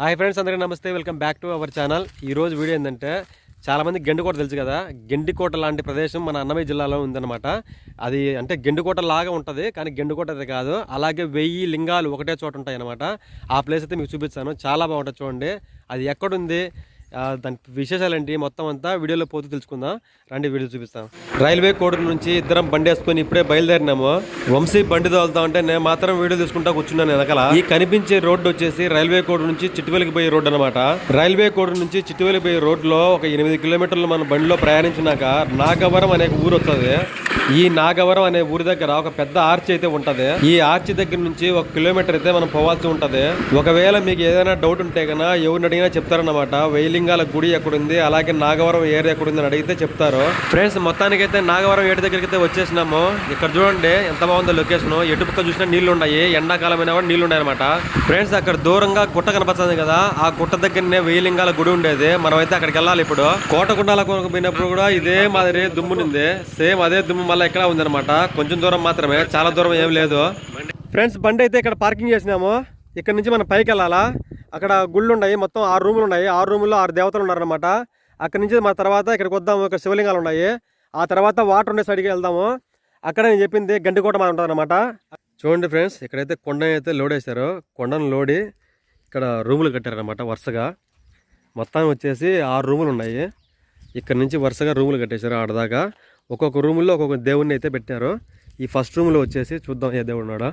Hi friends అందరికీ namaste. Welcome back to our channel. ఈ రోజు వీడియో ఏంటంటే చాలామంది గెండుకోట తెలుసు కదా? గెండికోట లాంటి ప్రదేశం మన అన్నమయ్య జిల్లాలో ఉందన్నమాట. అది అంటే గెండుకోట లాగా ఉంటుంది కానీ గెండుకోట అది కాదు. అలాగే వెయ్యి లింగాలు ఒకటే చోట ఉంటాయి అనమాట ఆ ప్లేస్ అయితే మీకు చూపిస్తాను. చాలా బాగుంటుంది చూడండి. అది ఎక్కడుంది? దాని విశేషాలు ఏంటి మొత్తం అంతా వీడియోలో పోతూ తెలుసుకుందాం. రండి వీడియో చూపిస్తాం. రైల్వే కోడూరు నుంచి ఇద్దరం బండి వేసుకొని ఇప్పుడే బయలుదేరినాము. వంశీ బండి తోలుతా ఉంటే నేను మాత్రం వీడియో తీసుకుంటా కూర్చున్నాను వెనకాల. ఈ కనిపించే రోడ్డు వచ్చేసి రైల్వే కోడూరు నుంచి చిట్టువెలికి పోయే రోడ్డు అనమాట రైల్వే కోడూరు నుంచి చిట్టువెలికి పోయే రోడ్లో ఒక ఎనిమిది కిలోమీటర్లు మన బండిలో ప్రయాణించినాక నాగవరం అనే ఊరు వస్తుంది. ఈ నాగవరం అనే ఊరి దగ్గర ఒక పెద్ద ఆర్చ్ అయితే ఉంటది. ఈ ఆర్చ్ దగ్గర నుంచి ఒక కిలోమీటర్ అయితే మనం పోవాల్సి ఉంటది. ఒకవేళ మీకు ఏదైనా డౌట్ ఉంటే కన్నా ఎవరిని అడిగినా చెప్తారన్నమాట. వెయ్యిలింగాల గుడి ఎక్కడుంది అలాగే నాగవరం ఏరియా ఎక్కడుంది అని అడిగితే చెప్తారు. ఫ్రెండ్స్ మొత్తానికైతే నాగవరం ఏటి దగ్గరికి అయితే వచ్చేసినాము. ఇక్కడ చూడండి ఎంత బాగుందో లొకేషన్. ఎటు పక్క చూసినా నీళ్ళు ఉన్నాయి ఎండాకాలం అయినా కూడా నీళ్ళు ఉన్నాయన్నమాట ఫ్రెండ్స్ అక్కడ దూరంగా గుట్ట కనపడుతుంది కదా ఆ గుట్ట దగ్గరనే వేయలింగాల గుడి ఉండేది. మనం అయితే అక్కడికి వెళ్ళాలి ఇప్పుడు. కోటగుండాల కొరకు పోయినప్పుడు కూడా ఇదే మాదిరి దుమ్మునింది. సేమ్ అదే దుమ్ము మళ్ళీ ఎక్కడ ఉందన్నమాట. కొంచెం దూరం మాత్రమే చాలా దూరం ఏం లేదు. ఫ్రెండ్స్ బండి అయితే ఇక్కడ పార్కింగ్ చేసినాము. ఇక్కడ నుంచి మనం పైకి వెళ్ళాలా? అక్కడ గుళ్ళు ఉన్నాయి మొత్తం ఆరు రూములు ఉన్నాయి ఆరు రూముల్లో ఆరు దేవతలు ఉన్నారనమాట అక్కడ నుంచి మా తర్వాత ఇక్కడికి వద్దాము ఇక్కడ శివలింగాలు ఉన్నాయి. ఆ తర్వాత వాటర్ ఉండే సైడ్కి వెళ్దాము. అక్కడ నేను చెప్పింది గండికోట మాట ఉంటుంది చూడండి ఫ్రెండ్స్ ఇక్కడైతే కొండ అయితే లోడ్ వేశారు కొండను లోడి ఇక్కడ రూములు కట్టారనమాట వరుసగా. మొత్తం వచ్చేసి ఆరు రూములు ఉన్నాయి ఇక్కడ నుంచి వరుసగా రూములు కట్టేశారు ఆడదాకా. ఒక్కొక్క రూముల్లో ఒక్కొక్క దేవుడిని అయితే పెట్టారు. ఈ ఫస్ట్ రూమ్లో వచ్చేసి చూద్దాం ఏ దేవుడు ఉన్నాడో.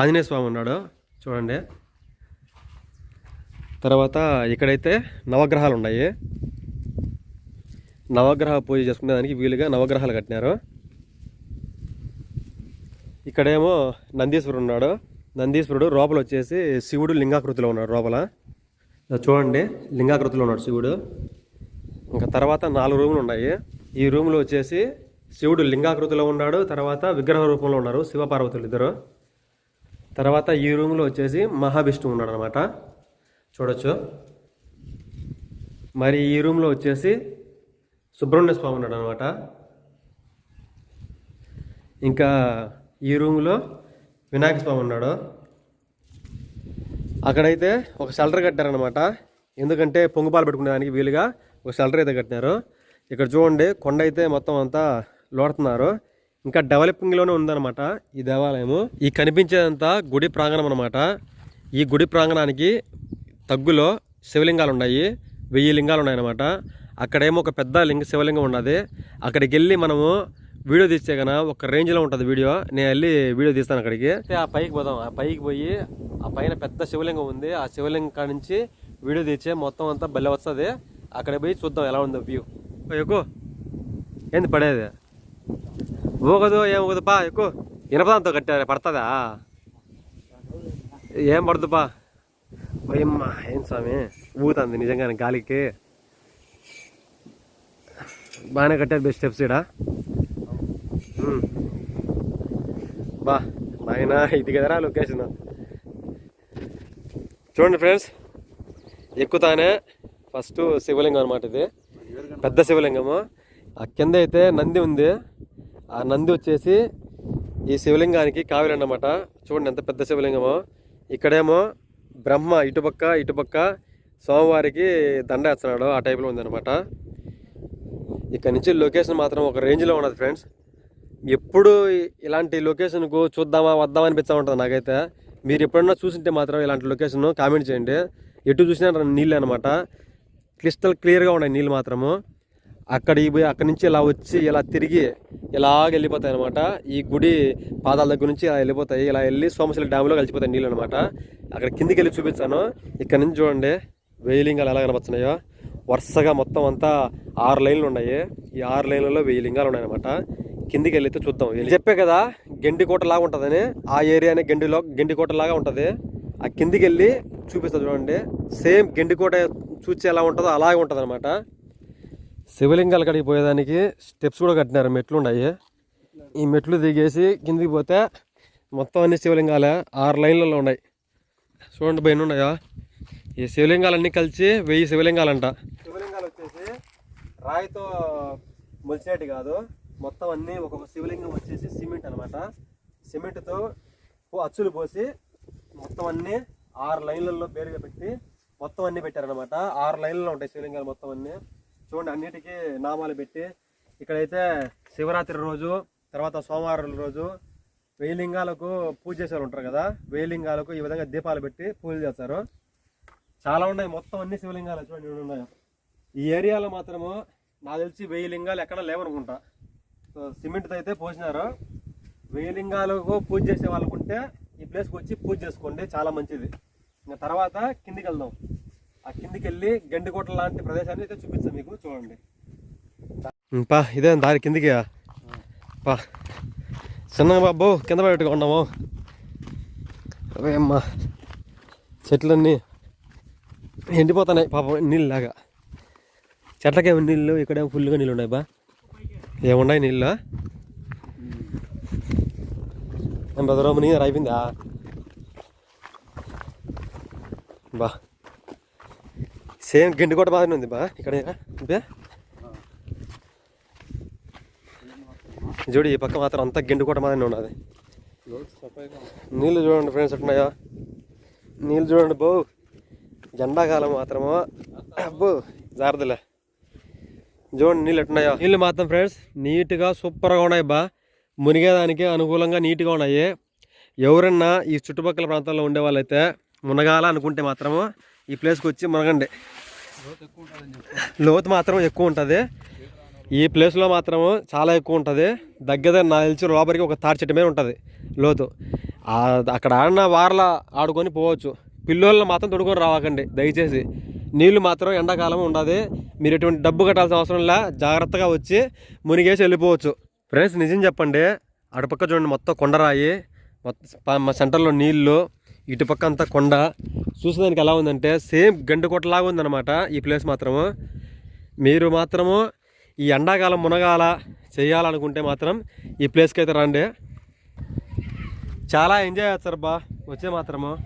ఆంజనేయ స్వామి ఉన్నాడు. చూడండి. తర్వాత ఇక్కడైతే నవగ్రహాలు ఉన్నాయి నవగ్రహ పూజ చేసుకునేదానికి వీలుగా నవగ్రహాలు కట్టినారు. ఇక్కడేమో నందీశ్వరుడు ఉన్నాడు. నందీశ్వరుడు లోపల వచ్చేసి శివుడు లింగాకృతిలో ఉన్నాడు లోపల. చూడండి లింగాకృతిలో ఉన్నాడు శివుడు. ఇంకా తర్వాత నాలుగు రూములు ఉన్నాయి. ఈ రూమ్లో వచ్చేసి శివుడు లింగాకృతిలో ఉన్నాడు తర్వాత విగ్రహ రూపంలో ఉన్నారు శివపార్వతులు ఇద్దరు. తర్వాత ఈ రూమ్లో వచ్చేసి మహావిష్ణువు ఉన్నాడు అనమాట చూడొచ్చు. మరి ఈ రూమ్లో వచ్చేసి సుబ్రహ్మణ్య స్వామి ఉన్నాడు అనమాట ఇంకా ఈ రూమ్లో వినాయక స్వామి ఉన్నాడు. అక్కడైతే ఒక షెల్టర్ కట్టారనమాట ఎందుకంటే పొంగుపాలు పెట్టుకునేదానికి వీలుగా ఒక షెల్టర్ అయితే కట్టినారు. ఇక్కడ చూడండి కొండ అయితే మొత్తం అంతా లోడుతున్నారు. ఇంకా డెవలపింగ్లోనే ఉందన్నమాట ఈ దేవాలయము. ఈ కనిపించేదంతా గుడి ప్రాంగణం అనమాట ఈ గుడి ప్రాంగణానికి తగ్గులో శివలింగాలు ఉన్నాయి వెయ్యి లింగాలు ఉన్నాయన్నమాట అక్కడేమో ఒక పెద్ద లింగ శివలింగం ఉన్నది. అక్కడికి వెళ్ళి మనము వీడియో తీస్తే కన్నా ఒక రేంజ్లో ఉంటుంది వీడియో. నేను వెళ్ళి వీడియో తీస్తాను అక్కడికి. అయితే ఆ పైకి పోదాం. ఆ పైకి పోయి ఆ పైన పెద్ద శివలింగం ఉంది. ఆ శివలింగం కాడ నుంచి వీడియో తీస్తే మొత్తం అంతా బల్లె వస్తుంది. అక్కడ పోయి చూద్దాం ఎలా ఉందో వ్యూ. ఎక్కువ ఏంది పడేది? ఊగదు ఏం ఊగదు పా ఎక్కువ ఇనపదంతో కట్టారు పడుతుందా? ఏం పడదు పా. భయమ్మా ఏం స్వామి? ఊగుతుంది నిజంగానే గాలికి. బాగానే కట్టారు బెస్ట్ స్టెప్స్ ఇక్కడ బా నాయనా ఇది కదరా లొకేషన్. చూడండి ఫ్రెండ్స్ ఎక్కుతానే ఫస్ట్ శివలింగం అనమాట ఇది. పెద్ద శివలింగము. ఆ కింద అయితే నంది ఉంది. ఆ నంది వచ్చేసి ఈ శివలింగానికి కావిలి అన్నమాట చూడండి ఎంత పెద్ద శివలింగమో. ఇక్కడేమో బ్రహ్మ ఇటుపక్క ఇటుపక్క సోమవారికి దండ వేస్తున్నాడు. ఆ టైప్లో ఉందన్నమాట. ఇక్కడ నుంచి లొకేషన్ మాత్రం ఒక రేంజ్లో ఉన్నది ఫ్రెండ్స్. ఎప్పుడు ఇలాంటి లొకేషన్కు చూద్దామా వద్దామా అనిపిస్తూ ఉంటుంది నాకైతే. మీరు ఎప్పుడన్నా చూసింటే మాత్రం ఇలాంటి లొకేషన్ కామెంట్ చేయండి. ఎటు చూసినా నీళ్ళు అనమాట క్రిస్టల్ క్లియర్గా ఉన్నాయి నీళ్ళు మాత్రము. అక్కడ ఈ పోయి అక్కడి నుంచి ఇలా వచ్చి ఇలా తిరిగి ఇలాగ వెళ్ళిపోతాయి అనమాట ఈ గుడి పాదాల దగ్గర నుంచి ఇలా వెళ్ళిపోతాయి. ఇలా వెళ్ళి సోమశిల డ్యామ్లో కలిసిపోతాయి నీళ్ళు అనమాట అక్కడ కిందికి వెళ్ళి చూపించాను ఇక్కడ నుంచి చూడండి వేయలింగాలు ఎలా కనపడుతున్నాయో వరుసగా మొత్తం అంతా ఆరు లైన్లు ఉన్నాయి. ఈ ఆరు లైన్లలో వెయ్యి లింగాలు ఉన్నాయన్నమాట కిందికి వెళ్ళితే చూద్దాం. వెళ్ళి చెప్పే కదా గెండికోట లాగా ఉంటుందని. ఆ ఏరియానే గెండిలో గెండికోట లాగా ఉంటుంది. ఆ కిందికి వెళ్ళి చూపిస్తా చూడండి. సేమ్ గెండికోట చూసి ఎలా ఉంటుందో అలాగే ఉంటుంది అనమాట శివలింగాలు కడిగి పోయేదానికి స్టెప్స్ కూడా కట్టినారు మెట్లు ఉన్నాయి. ఈ మెట్లు దిగేసి కిందికి పోతే మొత్తం అన్ని శివలింగాలే ఆరు లైన్లలో ఉన్నాయి. చూడండి పైన ఉన్నాయా? ఈ శివలింగాలన్నీ కలిసి వెయ్యి శివలింగాలంట. శివలింగాలు వచ్చేసి రాయితో మొలిచేటి కాదు మొత్తం అన్నీ ఒక్కొక్క శివలింగం వచ్చేసి సిమెంట్ అనమాట సిమెంట్తో అచ్చులు పోసి మొత్తం అన్నీ ఆరు లైన్లలో పేరుగా పెట్టి మొత్తం అన్నీ పెట్టారనమాట ఆరు లైన్లలో ఉంటాయి శివలింగాలు మొత్తం అన్నీ. చూడండి అన్నిటికీ నామాలు పెట్టి ఇక్కడైతే శివరాత్రి రోజు తర్వాత సోమవారం రోజు వెయ్యి లింగాలకు పూజ చేసేవారు ఉంటారు కదా వెయ్యి లింగాలకు ఈ విధంగా దీపాలు పెట్టి పూజ చేస్తారు. చాలా ఉన్నాయి మొత్తం అన్ని శివలింగాలు చూడండి ఉన్నాయి. ఈ ఏరియాలో మాత్రము నాకు తెలిసి వెయ్యి లింగాలు ఎక్కడ లేవనుకుంటా. సో సిమెంట్తో అయితే పోసినారు. వెయ్యి లింగాలకు పూజ చేసే వాళ్ళకుంటే ఈ ప్లేస్కి వచ్చి పూజ చేసుకోండి చాలా మంచిది. ఇంకా తర్వాత కిందికి వెళ్దాం. ఆ కిందికి వెళ్ళి గండికోట లాంటి ప్రదేశాన్ని అయితే చూపిస్తాను మీకు. చూడండి. పా ఇదే దారి కిందికి పా. చిన్నగా బాబు కింద పెట్టుకున్నాము అవే అమ్మా చెట్లన్నీ ఎండిపోతున్నాయి. పాపం నీళ్ళలాగా. చెట్లకేమో నీళ్ళు ఇక్కడేమో ఫుల్గా నీళ్ళు ఉన్నాయి బా. ఏమున్నాయి నీళ్ళు? ఏం రోమ్ నీ అయిపోయిందా? బా. సేమ్ గిండి కూడా బాగానే ఉంది బా. ఇక్కడ చూడు ఈ పక్క మాత్రం అంతా గిండి కూడా బాగానే ఉన్నది. నీళ్ళు చూడండి ఫ్రెండ్స్ ఎట్టున్నాయా నీళ్ళు చూడండి బో. ఎండాకాలం మాత్రము. అబ్బో జారదలే చూడండి నీళ్ళు ఎట్టున్నాయా నీళ్ళు మాత్రం ఫ్రెండ్స్ నీట్గా సూపర్గా ఉన్నాయి బా. మునిగేదానికి అనుకూలంగా నీట్గా ఉన్నాయి. ఎవరన్నా ఈ చుట్టుపక్కల ప్రాంతాల్లో ఉండే వాళ్ళైతే మునగాల అనుకుంటే మాత్రము ఈ ప్లేస్కి వచ్చి మునగండి లోతు మాత్రం ఎక్కువ ఉంటుంది. ఈ ప్లేస్లో మాత్రము చాలా ఎక్కువ ఉంటుంది. దగ్గర నాకు తెలిసి లోపలికి ఒక తాడి చెట్టు మీద ఉంటుంది లోతు. అక్కడ ఆడిన వారల ఆడుకొని పోవచ్చు. పిల్లోళ్ళు మాత్రం తొడుకొని రావకండి దయచేసి. నీళ్ళు మాత్రం ఎండాకాలం ఉండదు. మీరు ఎటువంటి డబ్బు కట్టాల్సిన అవసరం లే జాగ్రత్తగా వచ్చి మునిగేసి వెళ్ళిపోవచ్చు. ఫ్రెండ్స్ నిజం చెప్పండి. అటుపక్క చూడండి మొత్తం కొండరాయి. మొత్తం మా సెంటర్లో నీళ్ళు ఇటుపక్క అంతా కొండ. చూసేదానికి ఎలా ఉందంటే సేమ్ గండుకోటలాగా ఉందన్నమాట ఈ ప్లేస్ మాత్రము. మీరు మాత్రము ఈ ఎండాకాలం మునగాల చేయాలనుకుంటే మాత్రం ఈ ప్లేస్కి అయితే రండి. చాలా ఎంజాయ్ చేస్తారు బా వచ్చే మాత్రము.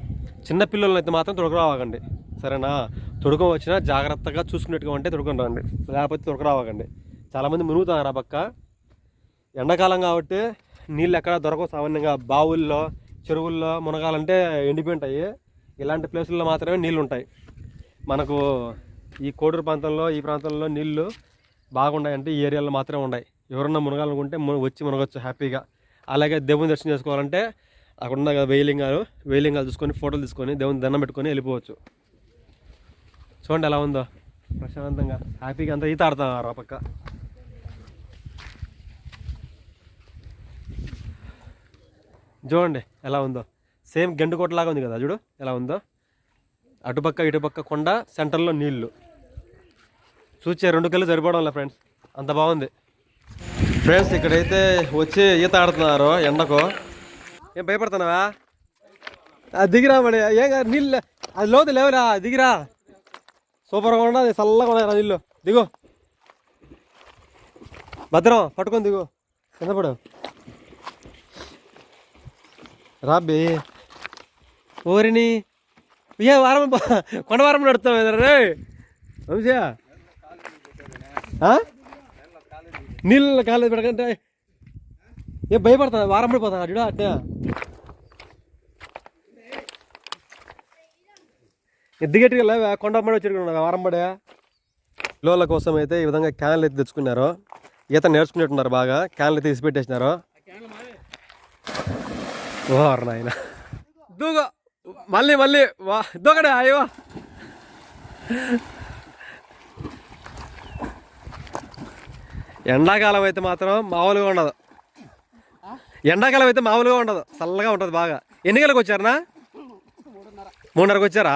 చిన్నపిల్లల్ని అయితే మాత్రం తొడకరావాగండి సరేనా? తొడకం వచ్చినా జాగ్రత్తగా చూసుకున్నట్టుగా ఉంటే తొడుకొని రండి. లేకపోతే తొడకరావాగండి చాలామంది మునుగుతున్నారు ఆ పక్క. ఎండాకాలం కాబట్టి నీళ్ళు ఎక్కడ దొరకవు సామాన్యంగా. బావుల్లో చెరువుల్లో మునగాలంటే ఎండిపోయి ఉంటాయి ఇలాంటి ప్లేసుల్లో మాత్రమే నీళ్ళు ఉంటాయి మనకు ఈ కోడూరు ప్రాంతంలో ఈ ప్రాంతంలో నీళ్ళు బాగున్నాయంటే ఈ ఏరియాలో మాత్రమే ఉన్నాయి. ఎవరన్నా మునగాలనుకుంటే వచ్చి మునగొచ్చు హ్యాపీగా. అలాగే దేవుని దర్శనం చేసుకోవాలంటే అక్కడ ఉన్న కదా వేలింగాలు వేలింగాలు చూసుకొని ఫోటోలు తీసుకొని దేవుని దండం పెట్టుకొని వెళ్ళిపోవచ్చు. చూడండి ఎలా ఉందో. ప్రశాంతంగా హ్యాపీగా అంతా ఈత ఆడుతున్నారు ఆ పక్క. చూడండి ఎలా ఉందో. సేమ్ గెండుకోటలాగా ఉంది కదా చూడు ఎలా ఉందో. అటుపక్క ఇటుపక్క కొండ సెంటర్లో నీళ్ళు. చూచే రెండు కళ్ళు సరిపోవడంలే ఫ్రెండ్స్ అంత బాగుంది. ఫ్రెండ్స్ ఇక్కడైతే వచ్చి ఈత ఆడుతున్నారు ఎండకు. ఏం భయపడుతున్నావా? దిగిరా మరి ఏం కాదు నీళ్ళు అది లోతు లేవురా దిగిరా. సూపర్గా ఉన్నది చల్లగా ఉన్నాయి నీళ్ళు. దిగు. భద్రం పట్టుకొని దిగు. కింద పడు. రాబి. ఓరిని. ఏ వారం కొండ వారం నడుస్తాం ఎదురు రే. నీళ్ళ ఆ? కాలేదు పెడకంటే. ఏ భయపడుతుంది వారం పడిపోతాను చూడ అట్టే ఎద్దిగట్టిగా లేవా? కొండ పడి వచ్చి వారం పడే. పిల్లల కోసం అయితే ఈ విధంగా క్యాన్లు అయితే తెచ్చుకున్నారు. ఈత నేర్చుకునేట్టున్నారు బాగా. క్యాన్లు అయితే తీసి పెట్టేసినారు ఓర్ నాయన. దూగ మళ్ళీ మళ్ళీ. వా. దూకడే అయ్యో. ఎండాకాలం అయితే మాత్రం మామూలుగా ఉండదు. ఎండాకాలం అయితే మామూలుగా ఉండదు. చల్లగా ఉంటుంది బాగా. ఎన్ని గంటలకు వచ్చారనా? మూడున్నరకు వచ్చారా?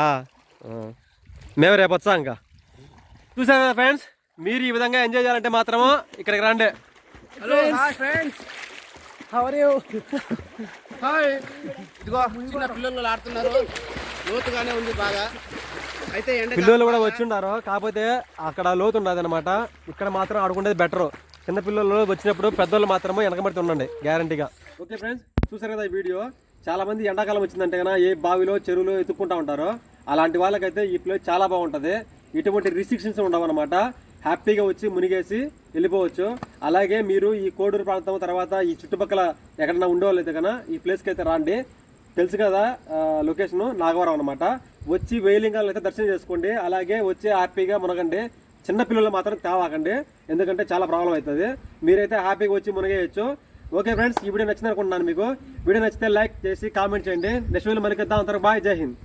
మేము రేపు వచ్చాం ఇంకా? చూసారు కదా ఫ్రెండ్స్? మీరు ఈ విధంగా ఎంజాయ్ చేయాలంటే మాత్రము ఇక్కడికి రండి. హలో హాయ్ ఇదిగో చిన్న పిల్లలు ఆడుతున్నారు. లోతుగానే ఉంది బాగా. అయితే ఎండ పిల్లలు కూడా వచ్చి ఉన్నారు కాకపోతే అక్కడ లోతు ఉండదు అనమాట ఇక్కడ మాత్రం ఆడుకునేది బెటర్ చిన్న పిల్లలు వచ్చినప్పుడు పెద్దోళ్ళు మాత్రమే వెనకబడి ఉండండి గ్యారంటీగా ఓకే ఫ్రెండ్స్ చూసారు కదా ఈ వీడియో చాలా మంది ఎండాకాలం వచ్చిందంటే కన్నా ఏ బావిలో చెరువులో ఎత్తుక్కుంటా ఉంటారు? అలాంటి వాళ్ళకైతే ఈ ప్లేస్ చాలా బాగుంటుంది. ఇటువంటి రిస్ట్రిక్షన్స్ ఉండవు అనమాట హ్యాపీగా వచ్చి మునిగేసి వెళ్ళిపోవచ్చు. అలాగే మీరు ఈ కోడూరు ప్రాంతం తర్వాత ఈ చుట్టుపక్కల ఎక్కడన్నా ఉండేవాళ్ళు అయితే కన్నా ఈ ప్లేస్కి అయితే రాండి. తెలుసు కదా లొకేషన్ నాగవరం అనమాట వచ్చి వేలింగాలను అయితే దర్శనం చేసుకోండి. అలాగే వచ్చి హ్యాపీగా మునగండి. చిన్నపిల్లలు మాత్రం తేవాకండి. ఎందుకంటే చాలా ప్రాబ్లం అవుతుంది. మీరైతే హ్యాపీగా వచ్చి మునగేయచ్చు. ఓకే ఫ్రెండ్స్ ఈ వీడియో నచ్చింది అనుకుంటున్నాను మీకు. వీడియో నచ్చితే లైక్ చేసి కామెంట్ చేయండి. నెక్స్ట్ వీడియో మనకి ఇద్దాం అంతవరకు బాయ్. జై హింద్.